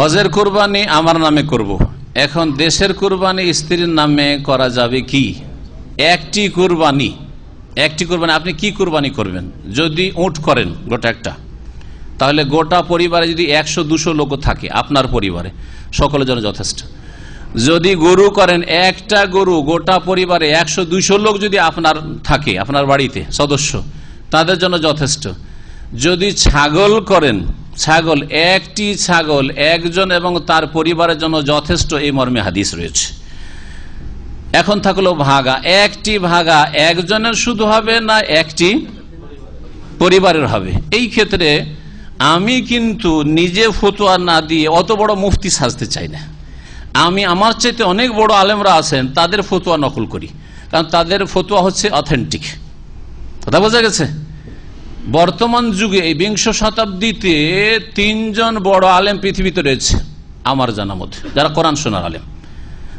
হজের কোরবানি আমার নামে করব। এখন দেশের কোরবানি স্ত্রীর নামে করা যাবে কি? একটি কোরবানি। একটি কোরবানি, আপনি কি কোরবানি করবেন? যদি উট করেন গোটা একটা। তাহলে গোটা পরিবারে যদি একশো, দুশো লোক থাকে আপনার পরিবারে, সকলের জন্য যথেষ্ট। যদি গরু করেন, একটা গরু গোটা পরিবারে একশো দুইশো লোক যদি আপনার থাকে, আপনার বাড়িতে সদস্য, তাদের জন্য যথেষ্ট। যদি ছাগল করেন ছাগল, একটি ছাগল, একজন এবং তার পরিবারের জন্য যথেষ্ট এই মর্মে হাদিস রয়েছে। এখন থাকল ভাগা। একটি ভাগা, একজনের শুধু হবে না একটি পরিবারের হবে। এই ক্ষেত্রে আমি কিন্তু নিজে ফতুয়া না দিয়ে অত বড় মুফতি সাজতে চাই না। আমি আমার চাইতে অনেক বড় আলেমরা আছেন, তাদের ফতুয়া নকল করি। কারণ তাদের ফতুয়া হচ্ছে অথেন্টিক কথা বোঝা গেছে? বর্তমান যুগে এই বিংশ শতাব্দীতে তিনজন বড় আলেম পৃথিবীতে রয়েছে, আমার জানা মধ্যে যারা কোরআন সোনার আলেম।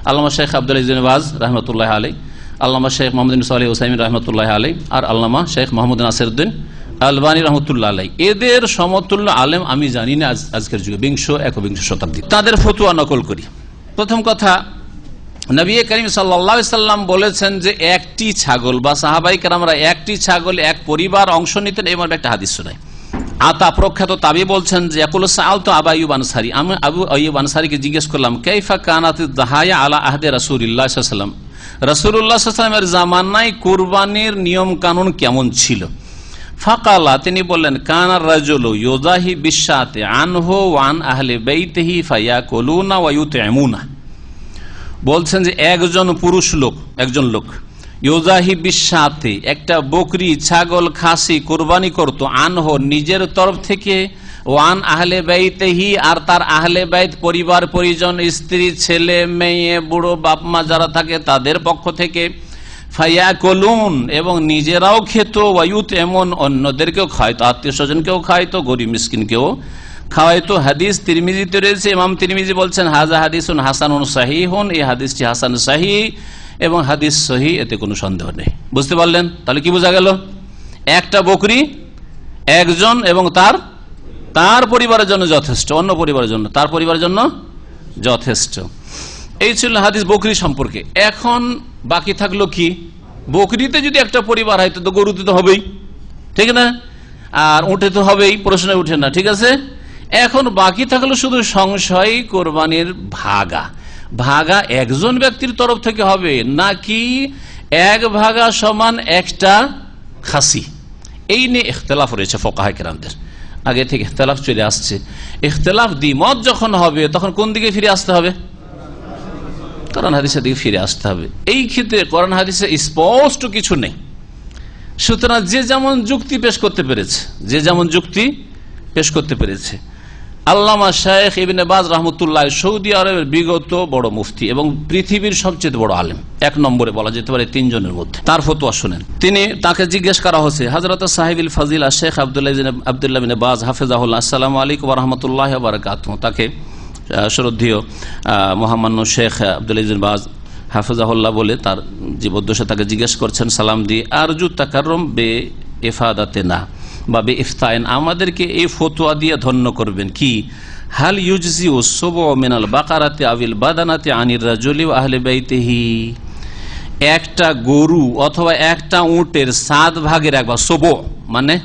আল্লামা শেখ আব্দুল ইজিনবাজ রহমতুল্লাহ আলী আল্লামা শেখ মোহাম্মদ সালি ওসাইম রহমতুল্লাহ আলী আর আল্লামা শেখ মোহাম্মদ নাসিরুদ্দিন আলবানী, রহমতুল্লাহ আলাই এদের সমতুল্য আলেম আমি জানি না আজ- আজকের যুগে, বিংশ, একবিংশ শতাব্দী। তাদের ফতুয়া নকল করি। প্রথম কথা নবী করিম সাল্লাম বলেছেন যে একটি ছাগল বা সাহাবাই আমরা একটি ছাগল এক পরিবার অংশ নিতেন মর্মে একটা হাদিস শোনায়। আতা প্রখ্যাত তাবি বলছেন যে একুল আমি আবু আনসারিকে জিজ্ঞেস করলাম কেফা কানাত দাহায়া আলা আহদে রসুল্লাহ সাল্লাম? রসুল্লাহ সাল্লামের জামানায় কুরবানির নিয়ম কানুন কেমন ছিল? ফাকালা, তিনি বললেন কানার রাজুল ইয়োজাহি বিশ্বাতে আনহো ওয়ান আহলে বেইতেহি ফাইয়া কলুনা ওয়ায়ুতে এমুনা বলছেন যে একজন পুরুষ লোক, একজন লোক। ইয়োজাহি বিশ্বাতে একটা বকরি, ছাগল, খাসি কোরবানি করত। আনহ নিজের তরফ থেকে ওয়ান আহলে বাইতেহি, আর তার আহলে বাইত পরিবার, পরিজন, স্ত্রী, ছেলে, মেয়ে, বুড়ো বাপ মা যারা থাকে তাদের পক্ষ থেকে। ফাইয়া কলুন এবং নিজেরাও খেত। ওয়ুত এমন অন্যদেরকেও খাইতো আত্মীয় স্বজনকেও খাইতো গরিব মিসকিনকেও খাওয়াইতো হাদিস, তিরমিজিতে রয়েছে, ইমাম তিরমিজি বলছেন, হাজা হাদিসুন হাসানুন সাহি হন এই হাদিসটি হাসান সাহি এবং হাদিস সহি, এতে কোনো সন্দেহ নেই। বুঝতে পারলেন? তাহলে কি বোঝা গেল? একটা বকরি, একজন এবং তার তার পরিবারের জন্য যথেষ্ট, অন্য পরিবারের জন্য, তার পরিবারের জন্য যথেষ্ট। এই ছিল হাদিস বকরি সম্পর্কে। এখন বাকি থাকল কি? বকরিতে যদি একটা পরিবার হয়, তো গরুতে তো হবেই, ঠিক না? আর উঠে তো হবেই, প্রশ্নে উঠে না, ঠিক আছে? এখন বাকি থাকল শুধু সংশয় কোরবানির ভাগা। ভাগা একজন ব্যক্তির তরফ থেকে হবে, নাকি এক ভাগা সমান একটা খাসি? এই নিয়ে ইখতলাফ রয়েছে ফোকাহায় কেরামদের। আগে থেকে ইখতলাফ চলে আসছে। ইখতলাফ দ্বিমত যখন হবে, তখন কোন দিকে ফিরে আসতে হবে? কোরআন হাদিসের দিকে ফিরে আসতে হবে। এই ক্ষেত্রে কোরআন হাদিসে স্পষ্ট কিছু নেই। সুতরাং যে যেমন যুক্তি পেশ করতে পেরেছে, যে যেমন যুক্তি পেশ করতে পেরেছে আল্লামা শায়েখ ইবিনে বাজ রহমতুল্লাহ সৌদি আরবের বিগত বড় মুফতি এবং পৃথিবীর সবচেয়ে বড় আলেম। এক নম্বরে বলা যেতে পারে তিনজনের মধ্যে। তার ফতোয়া শুনেন। তিনি তাকে জিজ্ঞেস করা হচ্ছে হজরত সাহেবিল ফাজিল শেখ আবদুল্লাহ আবদুল্লাহ বিন বাজ হাফিজাহুল্লাহ আসসালামু আলাইকুম রহমতুল্লাহ বারকাত তাকে শ্রদ্ধেয় আহ, মহামান্য শেখ আবদুল্লাহ বাজ হাফিজাহুল্লাহ বলে তার জীবদ্দশা তাকে জিজ্ঞেস করছেন সালাম দিয়ে আরজু তাকারম বে এফাদাতে না। বা বে ইফতায়ন আমাদেরকে এই ফতোয়া দিয়ে ধন্য করবেন। কি? হাল ইউজি ও সোব মিনাল বাকারাতে আবিল বাদানাতে আনির রাজলি আহলে বাইতেহি। একটা গরু অথবা একটা উটের সাত ভাগের একবার সোব মানে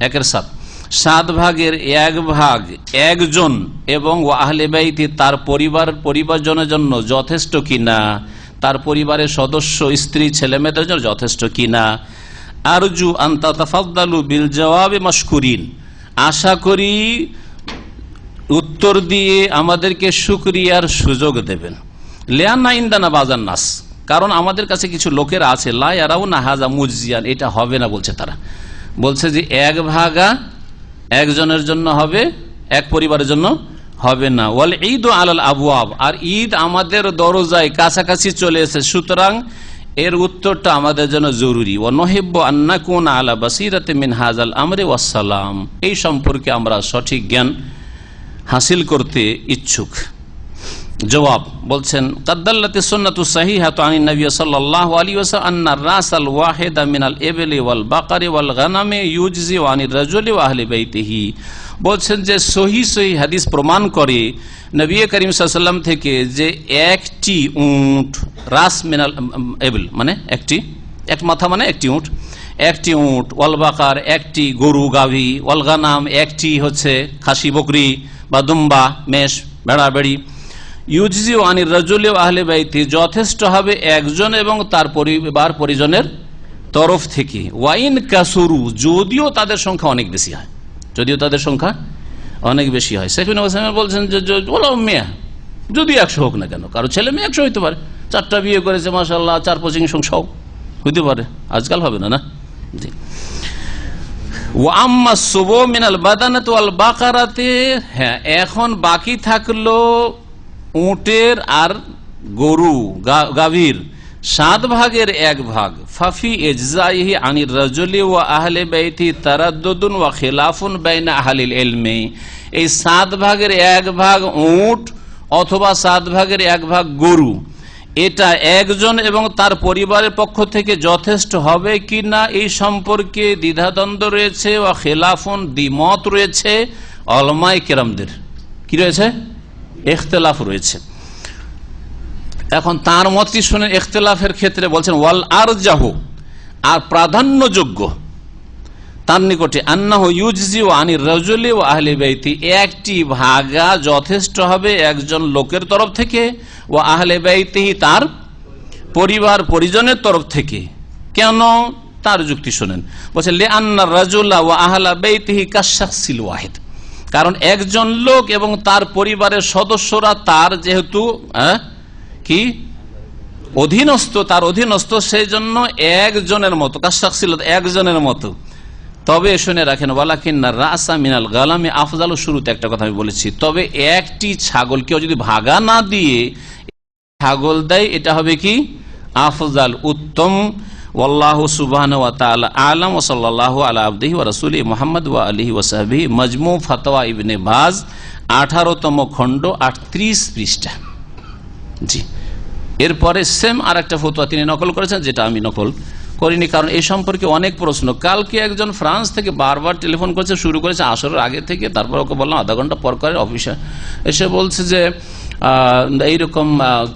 একের সাত। সাত ভাগের এক ভাগ একজন এবং আহলে বাইতি তার পরিবার, পরিবারজনের জন্য যথেষ্ট কিনা? তার পরিবারের সদস্য, স্ত্রী ছেলে মেয়েদের জন্য যথেষ্ট কিনা? আরজু আন্তা তাফাদ্দালু বিল জবাবে মশকুরিন। আশা করি উত্তর দিয়ে আমাদেরকে সুক্রিয়ার সুযোগ দেবেন। লেয়ান্না ইন্দানা বাজার নাস, কারণ আমাদের কাছে কিছু লোকেরা আছে লায়ারাও না হাজা মুজিয়ান এটা হবে না বলছে তারা। বলছে যে এক ভাগা একজনের জন্য হবে, এক পরিবারের জন্য হবে না। ওয়াল ঈদ ও আলাল আবুয়াব আর ঈদ আমাদের দরজায় কাছাকাছি চলে এসে সুতরাং এর উত্তরটা আমাদের জন্য জরুরি। ও নহেব্য আন্না কোন আলা বাসিরাতে মিন হাজাল আমরে ওয়াসালাম এই সম্পর্কে আমরা সঠিক জ্ঞান হাসিল করতে ইচ্ছুক। জবাব বলছেন কাদ্দাল্লাতি সুন্নাতু সাহিহাতু আনিন নবী সাল্লাল্লাহু আলাইহি ওয়াসাল্লাম আন্না রাসাল ওয়াহিদা মিনাল ইবলি ওয়াল বাকারি ওয়াল গানামি ইউজজি আনির রাজুলি ওয়া আহলি বাইতিহি। বলছেন যে সহি সহি হাদিস প্রমাণ করে নবী করিম সাল্লাম থেকে যে একটি উট, রাস মিনাল এবেল মানে একটি, এক মাথা মানে একটি উট একটি উট, ওয়াল বাকার, একটি গরু গাভী, ওয়াল গানাম, একটি হচ্ছে খাসি বকরি বা দুম্বা, মেষ ভেড়া বেড়ি ইউজি আনির রাজুলি আহলে বাইতি যথেষ্ট হবে একজন এবং তার পরিবার পরিজনের তরফ থেকে। ওয়াইন কাসুরু, যদিও তাদের সংখ্যা অনেক বেশি হয়। যদিও তাদের সংখ্যা অনেক বেশি হয়। শেখ হোসেন বলছেন যে বলো মেয়ে, যদি একশো হোক না কেন, কারও ছেলে মেয়ে একশো হইতে পারে। চারটা বিয়ে করেছে মাসাল্লাহ চার পঁচিশ সংখ্যাও হইতে পারে। আজকাল হবে না না? জি। হ্যাঁ এখন বাকি থাকল উটের আর গরু গাভীর, সাত ভাগের এক ভাগ। ফাফি এজজাইহি আনির রাজুলি ওয়া আহলে বাইতি তারাদ্দুদুন ওয়া খিলাফুন বাইনা আহলিল ইলমি। এই সাত ভাগের এক ভাগ উট অথবা সাত ভাগের এক ভাগ গরু। এটা একজন এবং তার পরিবারের পক্ষ থেকে যথেষ্ট হবে কি না এই সম্পর্কে দ্বিধাদ্বন্দ্ব রয়েছে ও খেলাফন দ্বিমত রয়েছে অলমাই কেরামদের। কি রয়েছে? এখতলাফ রয়েছে। এখন তার মতটি শুনে এখতলাফের ক্ষেত্রে বলছেন, ওয়াল আর যাহু আর প্রাধান্যযোগ্য। তার নিকটে, আন্নাহ ইউজি ও আনির রাজুলি ও আহলি বাইতি একটি ভাগা যথেষ্ট হবে একজন লোকের তরফ থেকে ও আহলে বাইতিহি তার পরিবার পরিজনের তরফ থেকে। কেন? তার যুক্তি শোনেন। বলছে, লে আন্না রাজুল্লাহ ও আহলা বেতিহি কাশাকসিল ওয়াহিদ কারণ একজন লোক এবং তার পরিবারের সদস্যরা তার যেহেতু আহ, কি? অধীনস্থ তার অধীনস্থ সেই জন্য একজনের মতো কাশাকসিল একজনের মতো। তবে শুনে রাখেন ওয়ালাকিন্না রাসা মিনাল গালামি আফজাল শুরুতে একটা কথা আমি বলেছি। তবে একটি ছাগল কেউ যদি ভাগা না দিয়ে ছাগল দেয় এটা হবে কি? আফজাল উত্তম ওয়াল্লাহ সুবহান আলাম ওয়া সাল্লাল্লাহু আলা আবদিহি ওয়া রাসূলিহি মুহাম্মদ ওয়া আলিহি ওয়া সাহবিহি মাজমু ফাতওয়া ইবনে বাজ 18তম খণ্ড 38 পৃষ্ঠা। জি। এরপরে সেম আর একটা ফতোয়া তিনি নকল করেছেন, যেটা আমি নকল করিনি, কারণ এই সম্পর্কে অনেক প্রশ্ন। কালকে একজন ফ্রান্স থেকে বারবার টেলিফোন করেছে, শুরু করেছে আসরের আগে থেকে, তারপর ওকে বললাম আধা ঘণ্টা পর করে অফিসে এসে বলছে যে এইরকম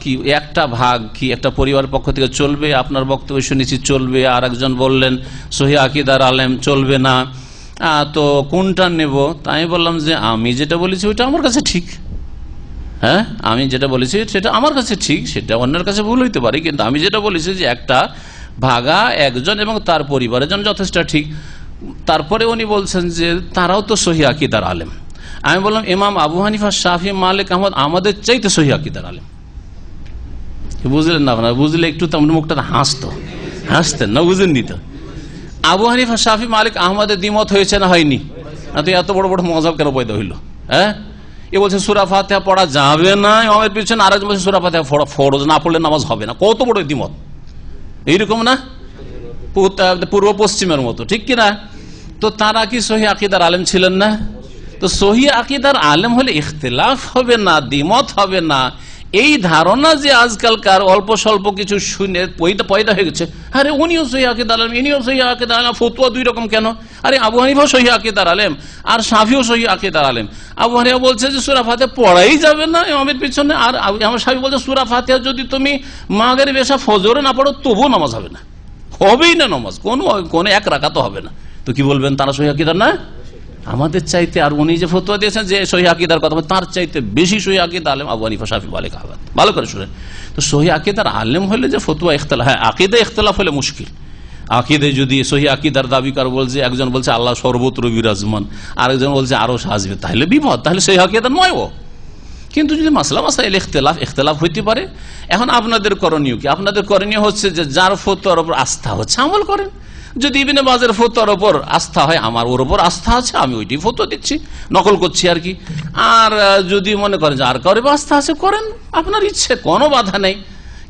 কি একটা ভাগ, কি একটা পরিবার পক্ষ থেকে চলবে, আপনার বক্তব্য শুনেছি চলবে আর একজন বললেন, সহি আকিদার আলেম, চলবে না। তো কোনটা নেব? তাই বললাম যে, আমি যেটা বলেছি ওইটা আমার কাছে ঠিক। হ্যাঁ আমি যেটা বলেছি সেটা আমার কাছে ঠিক, সেটা অন্যের কাছে ভুল হইতে পারে, কিন্তু আমি যেটা বলেছি যে, একটা ভাগা একজন এবং তার পরিবারের জন্য যথেষ্ট ঠিক। তারপরে উনি বলছেন যে, তারাও তো সহি আকিদার আলেম। আমি বললাম, ইমাম আবু হানিফা শাহি মালিক, আহমদ, আমাদের চাইতে সহি আকিদার আলেম। বুঝলেন না আপনারা? বুঝলে একটু তো আমাদের মুখটা হাসতো। হাসতেন না বুঝেননি তো। আবু হানিফা, শাফি, মালিক, আহমদের দ্বিমত হয়েছে না হয়নি? না তো এত বড় বড় মজাব কেন পয়দা হইল? হ্যাঁ? এ বলছে, সুরা ফাতেহা পড়া যাবে না, ইমামের পিছনে আরেকজন বলছে, সুরা ফাতেহা ফড়- ফরজ, না পড়লে নামাজ হবে না। কত বড় দ্বিমত। এইরকম না? পূর্ব পশ্চিমের মতো, ঠিক কিনা? তো তারা কি সহি আকিদার আলেম ছিলেন না? তো সহি আকিদার আলেম হলে ইখতলাফ হবে না, দ্বিমত হবে না। এই ধারণা যে আজকালকার অল্প স্বল্প কিছু শুনে পয়দা পয়দা হয়ে গেছে। আরে উনিও সহি আকিদার আলেম, ইনিও সহি আকিদার আলেম, ফতুয়া দুই রকম কেন? আরে আবু হানিফাও সহি আকিদার আলেম, আর সাফিও সহি আকিদার আলেম। আবু হানিফা বলছে যে সুরা ফাতে পড়াই যাবে না ইমামের পিছনে, আর আমার সাফি বলছে সুরা ফাতে যদি তুমি মাগের বেশা ফজরে না পড়ো, তবুও নামাজ হবে না। হবেই না নামাজ, কোনো কোনো এক রাখা তো হবে না। তো কি বলবেন, তারা সহি আকিদার না? আমাদের চাইতে, আর উনি যে ফতুয়া দিয়েছেন যে সহি আকিদার কথা, তার চাইতে বেশি সহি আকিদা আলেম আবু হানিফা, শাফি, মালিক, আহমদ। ভালো করে শুনেন। তো সহি আকিদার আলেম হলে যে ফতুয়া ইখতলাফ হ্যাঁ আকিদা ইখতলাফ হলে মুশকিল। আকিদে যদি সহি আকিদার দাবি কার বলছে, একজন বলছে, আল্লাহ সর্বত্র বিরাজমান আরেকজন বলছে, আরও সাজবে তাহলে বিপদ। তাহলে সহি আকিদার নয় ও। কিন্তু যদি মাসলা মাসাইল ইখতলাফ ইখতলাফ হইতে পারে। এখন আপনাদের করণীয় কি? আপনাদের করণীয় হচ্ছে যে যার ফতোয়ার উপর আস্থা হচ্ছে, আমল করেন। যদি ইবিনে বাজের ফতোয়ার ওপর আস্থা হয়, আমার ওর ওপর আস্থা আছে, আমি ওইটি ফতো দিচ্ছি, নকল করছি আর কি। আর যদি মনে করেন যে আর কারও আস্থা আছে, করেন, আপনার ইচ্ছে, কোনো বাধা নেই।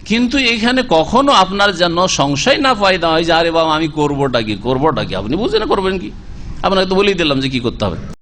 কিন্তু এখানে কখনো আপনার যেন সংশয় না ফায়দা হয় যে, আরে বাবা, আমি করবোটা কি? করবোটা কি? আপনি বুঝে না করবেন কি? আপনাকে তো বলেই দিলাম যে কি করতে হবে।